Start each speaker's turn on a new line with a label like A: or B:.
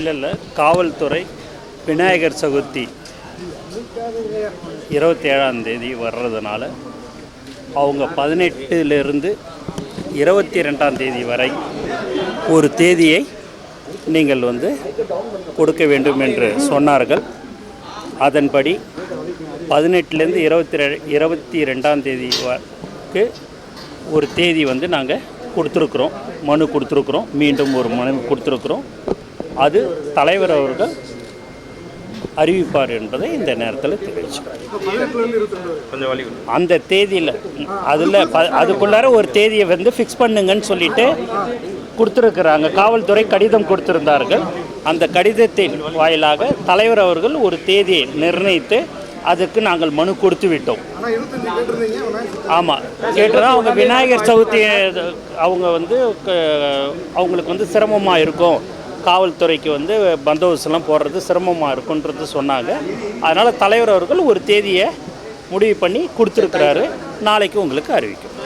A: இல்லை இல்லை காவல்துறை விநாயகர் சதுர்த்தி இருபத்தி ஏழாம் தேதி வர்றதுனால அவங்க பதினெட்டுலேருந்து இருபத்தி ரெண்டாம் தேதி வரை ஒரு தேதியை நீங்கள் வந்து கொடுக்க வேண்டும் என்று சொன்னார்கள். அதன்படி பதினெட்டுலேருந்து இருபத்தி ரெ இருபத்தி ரெண்டாம் தேதிக்கு வரைக்கு ஒரு தேதி வந்து நாங்கள் கொடுத்துருக்குறோம். மனு கொடுத்துருக்குறோம். மீண்டும் ஒரு மனு கொடுத்துருக்குறோம். அது தலைவர் அவர்கள் அறிவிப்பார் என்பதை இந்த நேரத்தில்
B: தெரிவிச்சு
A: அந்த தேதியில் அதில் ப அதுக்குள்ளார ஒரு தேதியை வந்து ஃபிக்ஸ் பண்ணுங்கன்னு சொல்லிட்டு கொடுத்துருக்குறாங்க. காவல்துறை கடிதம் கொடுத்துருந்தார்கள். அந்த கடிதத்தின் வாயிலாக தலைவர் அவர்கள் ஒரு தேதியை நிர்ணயித்து அதுக்கு நாங்கள் மனு கொடுத்து விட்டோம். ஆமாம் கேட்டதான் அவங்க விநாயகர் சதுர்த்தி அவங்க வந்து க- அவங்களுக்கு வந்து சிரமமாக இருக்கும். காவல்துறைக்கு வந்து பந்தோபஸ்தெல்லாம் போடுறது சிரமமாக இருக்குன்றது சொன்னாங்க. அதனால் தலைவர் அவர்கள் ஒரு தேதியை முடிவு பண்ணி கொடுத்துருக்குறாரு. நாளைக்கு உங்களுக்கு அறிவிக்கும்.